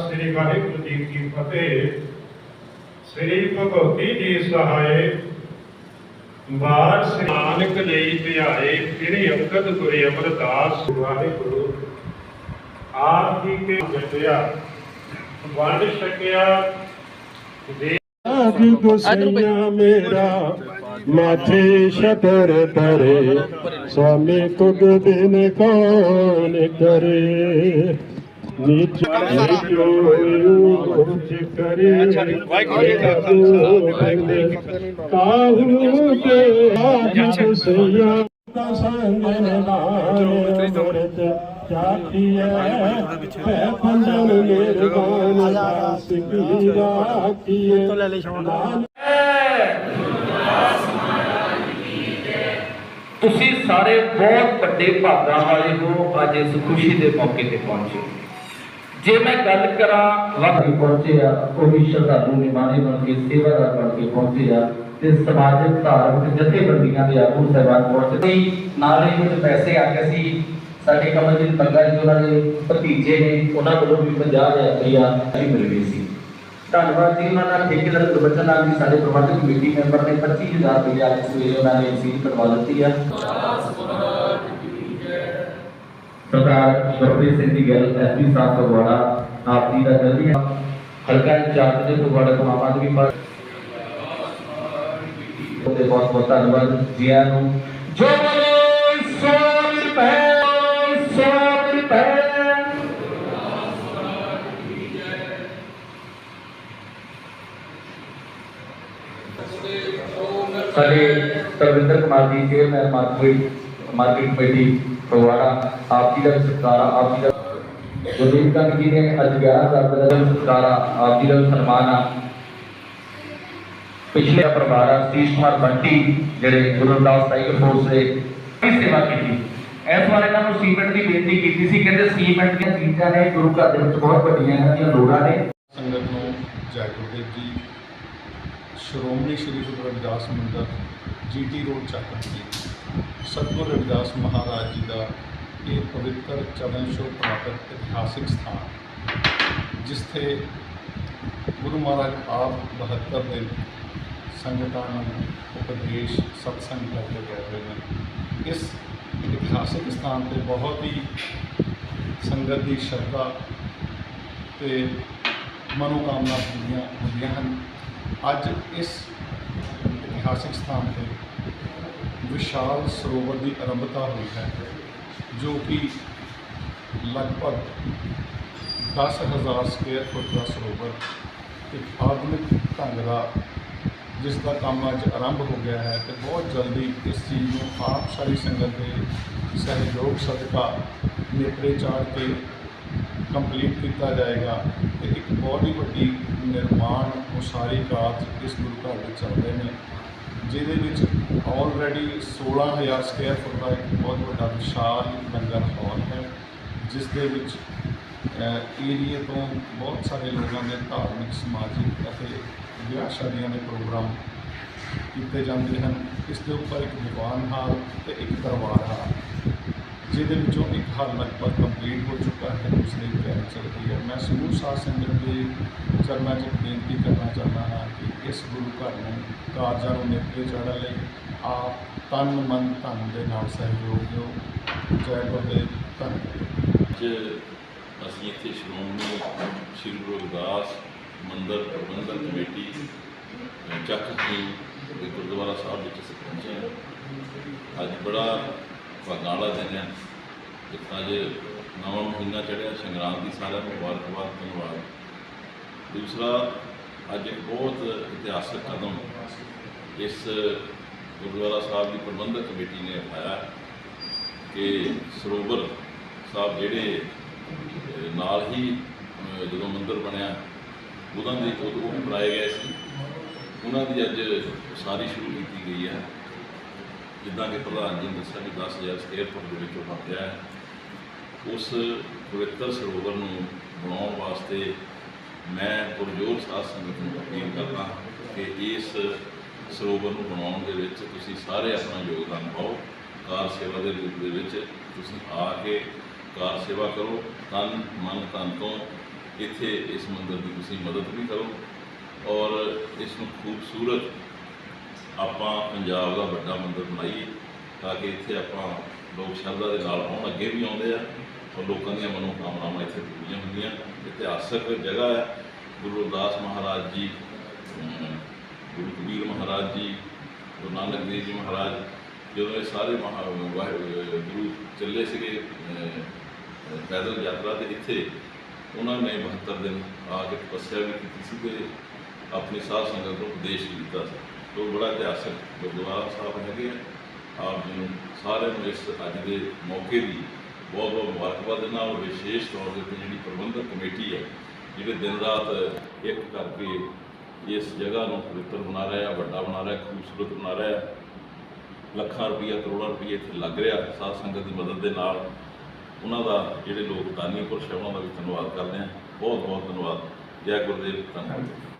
ਸ੍ਰੀ ਵਾਹਿਗੁਰੂ ਜੀ ਕੀ ਫਤਿਹ ਸ੍ਰੀ ਭਗਵਤੀ ਜੀ ਸਹਾਏ ਬਾਰ ਸ੍ਰੀ ਨਾਨਕ ਲਈ ਧਿਆਏ ਜਿਹੜੇ ਅੰਗਦ ਗੁਰੇ ਅਮਰਦਾਸ ਵਾਹਿਗੁਰੂ ਆਪ ਜੀ ਕੇ ਜਪਿਆ ਵੰਡ ਛਕਿਆ ਆਜ ਗੁਸਈਆ ਮੇਰਾ ਮਾਥੇ ਸ਼ਤਰ ਤਰੇ ਸਵਾਮੀ ਤੁਧ ਬਿਨ ਕੌਣ ਕਰੇ? ਨੀਚ ਕਰੇ। ਕਾਹੂ ਕੇ ਆਜ ਗੁਸਈਆ ਦਾ ਸੰਗ ਨਿਵਾਰੇ ਚਾਤੀਐ ਹੈ ਪੰਡਨ ਨਿਰਵਾਨ ਦਾਸ ਕੀ ਰਾਖੀਏ ਲੈ ਲਈ ਛਾਂ ਤੁਸੀਂ ਸਾਰੇ ਬਹੁਤ ਵੱਡੇ ਭਾਗਾਂ ਵਾਲੇ ਹੋ ਅੱਜ ਇਸ ਖੁਸ਼ੀ ਦੇ ਮੌਕੇ ਤੇ ਪਹੁੰਚੇ। ਜੇ ਮੈਂ ਗੱਲ ਕਰਾਂ ਵਕਤ ਪਹੁੰਚੇ ਆ ਉਹ ਵੀ ਸ਼ਰਧਾਲੂ ਨਿਮਾਣੇ ਬਣ ਕੇ ਸੇਵਾਦਾਰ ਬਣ ਕੇ ਪਹੁੰਚੇ ਆ ਤੇ ਸਮਾਜਿਕ ਧਾਰਮਿਕ ਜਥੇਬੰਦੀਆਂ ਦੇ ਆਗੂ ਸਹਿਬਾਨ ਪਹੁੰਚੇ ਨਾਲੇ ਕੁਝ ਪੈਸੇ ਆ ਗਏ ਸੀ ਸਾਡੇ ਕਮਲਜੀਤ ਬੰਗਾ ਜੀ, ਉਹਨਾਂ ਦੇ ਭਤੀਜੇ ਨੇ, ਉਹਨਾਂ ਕੋਲੋਂ ਵੀ 50000 ਰੁਪਇਆ ਅਸੀਂ ਮਿਲ ਗਈ ਸੀ। ਧੰਨਵਾਦ ਜੀ ਉਹਨਾਂ ਦਾ, ਠੇਕੇਦਾਰ ਗੁਰਬਚਨ ਨਾਲ ਜੀ ਸਾਡੇ ਪ੍ਰਬੰਧਕ ਕਮੇਟੀ ਮੈਂਬਰ ਨੇ 25000 ਰੁਪਏ ਅੱਜ ਸਵੇਰੇ ਉਹਨਾਂ ਨੇ ਰਸੀਦ ਕਰਵਾ ਦਿੱਤੀ ਆ। ਸਰਦਾਰ ਗੁਰਪ੍ਰੀਤ ਸਿੰਘ ਦੀ ਗੱਲ ਐਸਪੀ ਸਾਹਿਬ ਫਗਵਾੜਾ, ਆਪ ਜੀ ਦਾ ਜਲਦੀ ਹਲਕਾ ਇੰਚਾਰਜ ਦੇ ਫਗਵਾੜਾ ਤੋਂ ਆਮ ਆਦਮੀ ਪਾਰਟੀ ਤੇ ਬਹੁਤ ਬਹੁਤ ਧੰਨਵਾਦ ਜੀ ਆਇਆਂ ਨੂੰ। ਜੋ ਸਾਡੇ Tarvinder Kumar ji chairman market market committee, Phagwara, ਆਪ ਜੀ ਦਾ ਸਤਿਕਾਰ ਆਪ ਜੀ ਦਾ ਗੁਰਦੀਪ ਕੰਗ ਜੀ ਨੇ ਅੱਜ 11000 ਰੁਪਏ ਦਾ ਸਤਿਕਾਰ ਆਪ ਜੀ ਦਾ ਸਨਮਾਨ ਆ। ਪਿਛਲੇ ਪਰਿਵਾਰ ਆ ਕੁਮਾਰ ਬੰਟੀ, ਜਿਹੜੇ ਗੁਰੂ ਰਵਿਦਾਸ ਟਾਈਗਰ ਫੋਰਸ ਦੇ ਸੇਵਾ ਕੀਤੀ। ਇਸ ਵਾਰ ਇਹਨਾਂ ਨੂੰ ਸੀਮੈਂਟ ਦੀ ਬੇਨਤੀ ਕੀਤੀ ਸੀ, ਕਹਿੰਦੇ ਸੀਮੈਂਟ ਦੀਆਂ ਚੀਜ਼ਾਂ ਨੇ, ਗੁਰੂ ਘਰ ਦੇ ਵਿੱਚ ਬਹੁਤ ਵੱਡੀਆਂ ਇਹਨਾਂ ਦੀਆਂ ਲੋੜਾਂ ਨੇ। ਸੰਗਤ ਨੂੰ ਜੈ ਜੀ ਸ਼੍ਰੋਮਣੀ ਸ਼੍ਰੀ ਗੁਰੂ ਰਵਿਦਾਸ ਮੰਦਰ ਜੀਟੀ ਰੋਡ ਚੱਕਰਪੁਰ ਸਤਿਗੁਰੂ ਰਵਿਦਾਸ ਮਹਾਰਾਜ ਜੀ ਦਾ ਇਹ ਪਵਿੱਤਰ ਚਰਨ ਛੋਹ ਪ੍ਰਾਪਤ ਇਤਿਹਾਸਿਕ ਸਥਾਨ, ਜਿੱਥੇ ਗੁਰੂ ਮਹਾਰਾਜ ਆਪ 72 ਦਿਨ ਸੰਗਤਾਂ ਨੂੰ ਉਪਦੇਸ਼, ਸਤਸੰਗ ਕਰਕੇ ਗਏ ਹੋਏ ਨੇ। ਇਸ ਇਤਿਹਾਸਿਕ ਸਥਾਨ ਤੇ ਬਹੁਤ ਹੀ ਸੰਗਤ ਦੀ ਸ਼ਰਧਾ ਤੇ ਮਨੋਕਾਮਨਾ ਪੂਰੀਆਂ ਹੁੰਦੀਆਂ ਹਨ। ਅੱਜ ਇਸ ਇਤਿਹਾਸਿਕ ਸਥਾਨ ਤੇ ਵਿਸ਼ਾਲ ਸਰੋਵਰ ਦੀ ਆਰੰਭਤਾ ਹੋਈ ਹੈ, ਜੋ ਕਿ ਲਗਭਗ 10000 ਸਕੁਅਰ ਫੁੱਟ ਦਾ ਸਰੋਵਰ ਇੱਕ ਆਧੁਨਿਕ ਢੰਗ ਦਾ ਜਿਸ ਦਾ ਕੰਮ ਅੱਜ ਆਰੰਭ ਹੋ ਗਿਆ ਹੈ ਤੇ ਬਹੁਤ ਜਲਦੀ ਇਸ ਚੀਜ਼ ਨੂੰ ਆਪ ਸਾਰੀ ਸੰਗਤ ਦੇ ਸਹਿਯੋਗ, ਸਦਕਾ ਨੇਪਰੇ ਚਾੜ ਕੇ ਕੰਪਲੀਟ ਕੀਤਾ ਜਾਏਗਾ ਤੇ ਇੱਕ ਬਹੁਤ ਹੀ ਵੱਡੀ ਨਿਰਮਾਣ ਉਸਾਰੀ ਕਾਰਜ ਇਸ ਗੁਰੂ ਘਰ ਵਿੱਚ ਚੱਲਦੇ ਨੇ, ਜਿਹਦੇ ਵਿੱਚ ਆਲਰੇਡੀ 16000 ਸਕੁਅਰ ਫੁੱਟ ਦਾ ਇੱਕ ਬਹੁਤ ਵੱਡਾ ਵਿਸ਼ਾਲ ਲੰਗਰ ਹਾਲ ਹੈ ਜਿਸ ਦੇ ਵਿੱਚ ਏਰੀਏ ਤੋਂ ਬਹੁਤ ਸਾਰੇ ਲੋਕਾਂ ਦੇ ਧਾਰਮਿਕ, ਸਮਾਜਿਕ ਅਤੇ ਵਿਆਹ ਸ਼ਾਦੀਆਂ ਦੇ ਪ੍ਰੋਗਰਾਮ ਕੀਤੇ ਜਾਂਦੇ ਹਨ। ਇਸ ਦੇ ਉੱਪਰ ਇੱਕ ਦੀਵਾਨ ਹਾਲ ਤੇ ਇੱਕ ਦਰਬਾਰ ਹਾਲ। ਜਿਹਦੇ ਵਿੱਚੋਂ ਇੱਕ ਹਾਲ ਲਗਭਗ ਕੰਪਲੀਟ ਹੋ ਚੁੱਕਾ ਹੈ ਦੂਸਰੀ ਤਿਆਰੀ ਚੱਲ ਰਹੀ ਹੈ। ਮੈਂ ਸਮੂਹ ਸਾਧ ਸੰਗਤ ਦੇ ਚਰਨਾਂ 'ਚ ਬੇਨਤੀ ਕਰਨਾ ਚਾਹੁੰਦਾ ਹਾਂ ਕਿ ਇਸ ਗੁਰੂ ਘਰ ਨੂੰ ਕਾਰਜਾਂ ਨੂੰ ਨਿਪਟੇ ਚੜ੍ਹਨ ਲਈ ਆਪ ਤਨ ਮਨ ਧਨ ਦੇ ਨਾਲ ਸਹਿਯੋਗ ਦਿਓ। ਜੈ ਗੁਰਦੇਵ, ਧੰਨਵਾਦ। ਅੱਜ ਅਸੀਂ ਇੱਥੇ ਸ਼੍ਰੋਮਣੀ ਸ਼੍ਰੀ ਗੁਰੂ ਰਵਿਦਾਸ ਮੰਦਰ ਪ੍ਰਬੰਧਕ ਕਮੇਟੀ ਚੱਕ ਦੀ ਦੇ ਗੁਰਦੁਆਰਾ ਸਾਹਿਬ ਵਿੱਚ ਅਸੀਂ ਪਹੁੰਚੇ ਅੱਜ ਬੜਾ ਭਾਗਾਂ ਵਾਲਾ ਦਿਨ ਹੈ ਇੱਕ ਅੱਜ ਨਵਾਂ ਮਹੀਨਾ ਚੜ੍ਹਿਆ, ਸੰਗਰਾਂਦ ਦੀ ਸਾਰਿਆਂ ਨੂੰ ਮੁਬਾਰਕਬਾਦ ਧੰਨਵਾਦ ਦੂਸਰਾ, ਅੱਜ ਇੱਕ ਬਹੁਤ ਇਤਿਹਾਸਕ ਕਦਮ ਇਸ ਗੁਰਦੁਆਰਾ ਸਾਹਿਬ ਦੀ ਪ੍ਰਬੰਧਕ ਕਮੇਟੀ ਨੇ ਉਠਾਇਆ ਕਿ ਸਰੋਵਰ ਸਾਹਿਬ ਜਿਹੜੇ ਨਾਲ ਹੀ ਜਦੋਂ ਮੰਦਿਰ ਬਣਿਆ, ਉਹਨਾਂ ਦੇ ਉਦੋਂ ਉਹ ਵੀ ਬਣਾਏ ਗਏ ਸੀ। ਉਹਨਾਂ ਦੀ ਅੱਜ ਸਾਰੀ ਸ਼ੁਰੂ ਕੀਤੀ ਗਈ ਹੈ। ਜਿੱਦਾਂ ਕਿ ਪ੍ਰਧਾਨ ਜੀ ਨੇ ਦੱਸਿਆ ਕਿ 10000 ਸਕੁਅਰ ਫੁੱਟ ਦੇ ਵਿੱਚ ਉਹ ਬਣ ਗਿਆ ਹੈ। ਉਸ ਪਵਿੱਤਰ ਸਰੋਵਰ ਨੂੰ ਬਣਾਉਣ ਵਾਸਤੇ ਮੈਂ ਪੁਰਜੋਰ ਸਾਧ ਸੰਗਤ ਨੂੰ ਅਪੀਲ ਕਰਦਾ ਕਿ ਇਸ ਸਰੋਵਰ ਨੂੰ ਬਣਾਉਣ ਦੇ ਵਿੱਚ ਤੁਸੀਂ ਸਾਰੇ ਆਪਣਾ ਯੋਗਦਾਨ ਪਾਓ। ਕਾਰ ਸੇਵਾ ਦੇ ਰੂਪ ਦੇ ਵਿੱਚ ਤੁਸੀਂ ਆ ਕੇ ਕਾਰ ਸੇਵਾ ਕਰੋ। ਤਨ, ਮਨ, ਤਨ ਤੋਂ ਇੱਥੇ ਇਸ ਮੰਦਰ ਦੀ ਤੁਸੀਂ ਮਦਦ ਵੀ ਕਰੋ ਔਰ ਇਸ ਨੂੰ ਖੂਬਸੂਰਤ ਆਪਾਂ ਪੰਜਾਬ ਦਾ ਵੱਡਾ ਮੰਦਰ ਬਣਾਈਏ ਤਾਂ ਕਿ ਇੱਥੇ ਆਪਾਂ ਲੋਕ ਸ਼ਰਧਾ ਦੇ ਨਾਲ ਆਉਣ ਅੱਗੇ ਵੀ ਆਉਂਦੇ ਆ ਔਰ ਲੋਕਾਂ ਦੀਆਂ ਮਨੋਕਾਮਨਾਵਾਂ ਇੱਥੇ ਪੂਰੀਆਂ ਹੁੰਦੀਆਂ। ਇਤਿਹਾਸਕ ਜਗ੍ਹਾ ਹੈ, ਗੁਰੂ ਰਵਿਦਾਸ ਮਹਾਰਾਜ ਜੀ ਗੁਰੂ ਕਬੀਰ ਮਹਾਰਾਜ ਜੀ, ਗੁਰੂ ਨਾਨਕ ਦੇਵ ਜੀ ਮਹਾਰਾਜ, ਜਦੋਂ ਇਹ ਸਾਰੇ ਮਹਾ, ਵਾਹਿ- ਗੁਰੂ ਚੱਲੇ ਸੀਗੇ ਪੈਦਲ ਯਾਤਰਾ ਤੇ ਇੱਥੇ, ਉਹਨਾਂ ਨੇ 72 ਦਿਨ ਆ ਕੇ ਤਪੱਸਿਆ ਵੀ ਕੀਤੀ ਸੀ ਤੇ ਆਪਣੀ ਸਾਧ ਸੰਗਤ ਨੂੰ ਉਪਦੇਸ਼ ਵੀ ਦਿੱਤਾ ਸੀ। ਜੋ ਬੜਾ ਇਤਿਹਾਸਕ ਗੁਰਦੁਆਰਾ ਸਾਹਿਬ ਹੈਗੇ ਆ, ਆਪ ਜੀ ਨੂੰ ਸਾਰਿਆਂ ਨੂੰ ਇਸ ਅੱਜ ਦੇ ਮੌਕੇ ਦੀ ਬਹੁਤ ਬਹੁਤ ਮੁਬਾਰਕਬਾਦ ਦਿੰਦਾ ਔਰ ਵਿਸ਼ੇਸ਼ ਤੌਰ ਦੇ ਉੱਤੇ ਜਿਹੜੀ ਪ੍ਰਬੰਧਕ ਕਮੇਟੀ ਹੈ ਜਿਹੜੇ ਦਿਨ ਰਾਤ ਇੱਕ ਕਰਕੇ ਇਸ ਜਗ੍ਹਾ ਨੂੰ ਪਵਿੱਤਰ ਬਣਾ ਰਿਹਾ, ਵੱਡਾ ਬਣਾ ਰਿਹਾ, ਖੂਬਸੂਰਤ ਬਣਾ ਰਿਹਾ, ਲੱਖਾਂ ਰੁਪਈਆ, ਕਰੋੜਾਂ ਰੁਪਈਏ ਇੱਥੇ ਲੱਗ ਰਿਹਾ, ਸਾਧ ਸੰਗਤ ਦੀ ਮਦਦ ਦੇ ਨਾਲ ਉਹਨਾਂ ਦਾ ਜਿਹੜੇ ਲੋਕ ਦਾਨੀ ਪੁਰਸ਼ ਹੈ ਉਹਨਾਂ ਦਾ ਵੀ ਧੰਨਵਾਦ ਕਰਦੇ ਹਾਂ, ਬਹੁਤ ਬਹੁਤ ਧੰਨਵਾਦ, ਜੈ ਗੁਰਦੇਵ ਧੰਨਵਾਦ